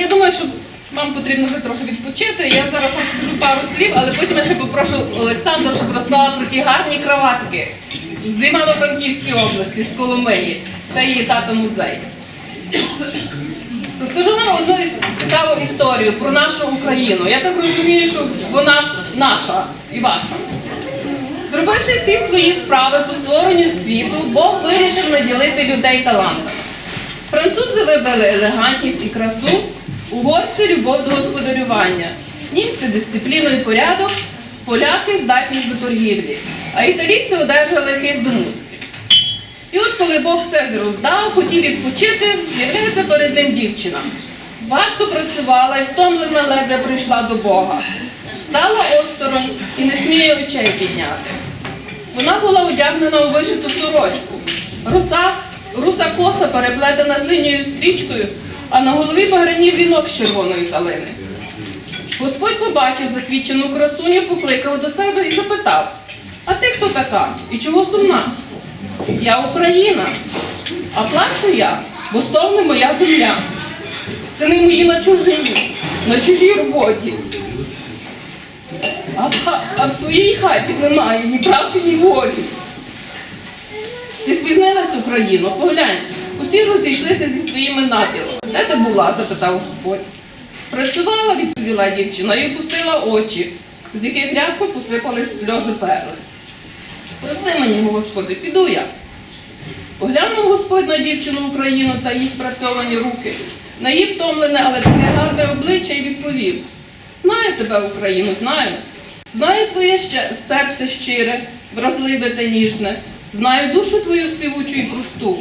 я думаю, що вам потрібно вже трохи відпочити. Я зараз скажу пару слів, але потім я ще попрошу Олександра, щоб розказала про ті гарні краватки з Івано-Франківської області, з Коломиї. Це її тато музей. Розкажу вам одну цікаву історію про нашу Україну. Я так розумію, що вона наша і ваша. Зробивши всі свої справи по створенню світу, Бог вирішив наділити людей талантами. Французи вибрали елегантність і красу, угорці любов до господарювання, німці дисципліну і порядок, поляки здатність до торгівлі, а італійці одержали хист до музики. І от коли Бог все роздав, хотів відпочити, з'являється перед ним дівчина. Важко працювала і втомлена ледве прийшла до Бога. Стала осторонь і не сміє очей підняти. Вона була одягнена у вишиту сорочку. Руса, руса коса переплетена синьою стрічкою, а на голові багрянів вінок з червоної калини. Господь побачив заквічену красуню, покликав до себе і запитав: А ти хто така? І чого сумна? Я Україна, а плачу я, бо стогне моя земля. Сини мої на чужині, на чужій роботі. А а в своїй хаті немає ні правди, ні волі. Ти спізнилась Україну, поглянь, усі розійшлися зі своїми наділами. Де ти була? запитав Господь. Працювала, відповіла дівчина, і опустила очі, з яких рязко посипались сльози перли. Прости мені, Господи, піду я. Поглянув Господь на дівчину Україну та її спрацьовані руки, на її втомлене, але таке гарне обличчя і відповів: Знаю тебе, Україну, знаю. Знаю твоє ще серце щире, вразливе та ніжне. Знаю душу твою співучу і просту.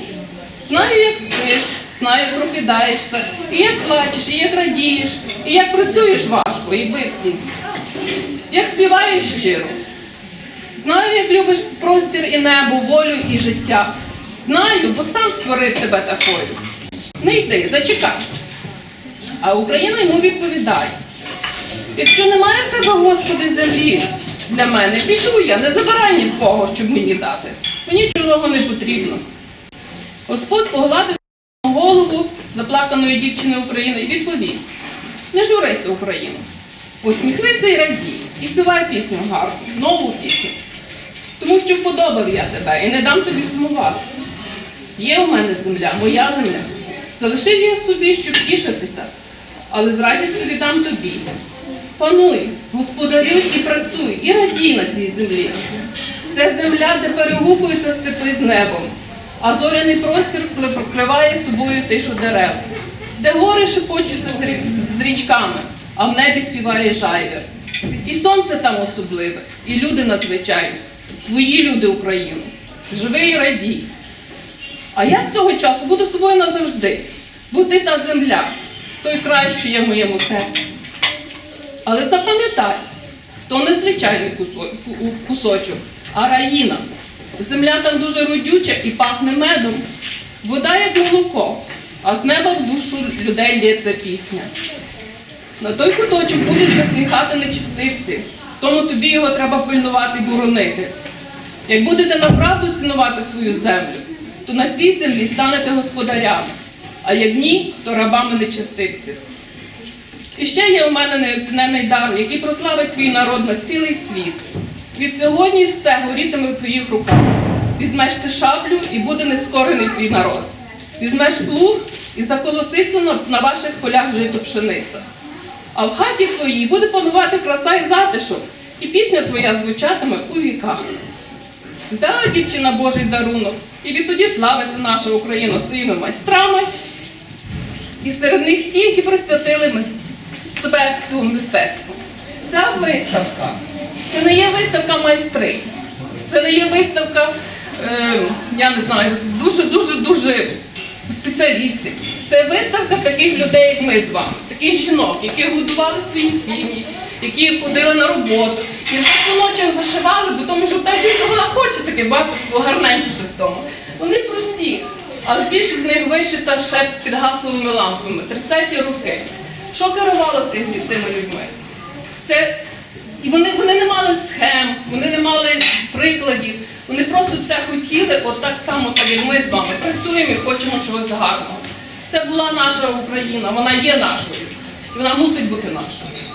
Знаю, як спиш, знаю, як прокидаєшся, і як плачеш, і як радієш, і як працюєш важко, і бився, як співаєш щиро. Знаю, як любиш простір і небо, волю і життя. Знаю, бо сам створив тебе такою. Не йди, зачекай. А Україна йому відповідає: якщо немає в тебе, Господи, землі для мене, піду я, не забирай ні в кого, щоб мені дати. Мені чужого не потрібно. Господь погладив голову заплаканої дівчини України і відповів: не журися, Україну. Посміхнися і радій, і співай пісню гарну, нову пісню. Тому що вподобав я тебе і не дам тобі сумувати. Є у мене земля, моя земля. Залишив я собі, щоб тішитися, але з радістю віддам тобі. Пануй, господарюй і працюй, і радій на цій землі. Це земля, де перегукуються степи з небом, а зоряний простір прокриває собою тишу дерев, де гори шепочуться з річками, а в небі співає жайвір. І сонце там особливе, і люди надзвичайні, твої люди Україну. Живи і радій. А я з цього часу буду з тобою назавжди, бо ти та земля, той край, що є моєму серці. Але запам'ятай, то не звичайний кусочок, а раїна. Земля там дуже родюча і пахне медом. Вода як молоко, а з неба в душу людей лється пісня. На той куточок будуть засіхати нечистивці, тому тобі його треба пильнувати і боронити. Як будете направду цінувати свою землю, то на цій землі станете господарями, а як ні, то рабами нечистивців. І ще є у мене неоцінений дар, який прославить твій народ на цілий світ. Від сьогодні все горітиме в твоїх руках. Візьмеш ти шаблю і буде нескорений твій народ. Візьмеш плуг і заколоситься на, ваших полях жито пшениця. А в хаті твоїй буде панувати краса і затишок, і пісня твоя звучатиме у віках. Взяла дівчина Божий дарунок, і відтоді славиться наша Україна своїми майстрами, і серед них ті, які присвятили себе всю мистецтву. Ця виставка це не є виставка майстри, це не є виставка, е, я не знаю, дуже дуже дуже спеціалістів. Це виставка таких людей, як ми з вами, таких жінок, які годували свої сім'ї, які ходили на роботу, які по ночах вишивали, бо тому що та жінка вона хоче таке багато гарненьке щось вдома. Вони прості, але більшість з них вишита ще під гасовими лампами, 30-ті роки. Що керувало тими людьми? Це і вони, вони не мали схем, вони не мали прикладів. Вони просто це хотіли, от так само, так як ми з вами працюємо і хочемо чогось гарного. Це була наша Україна, вона є нашою. І вона мусить бути нашою.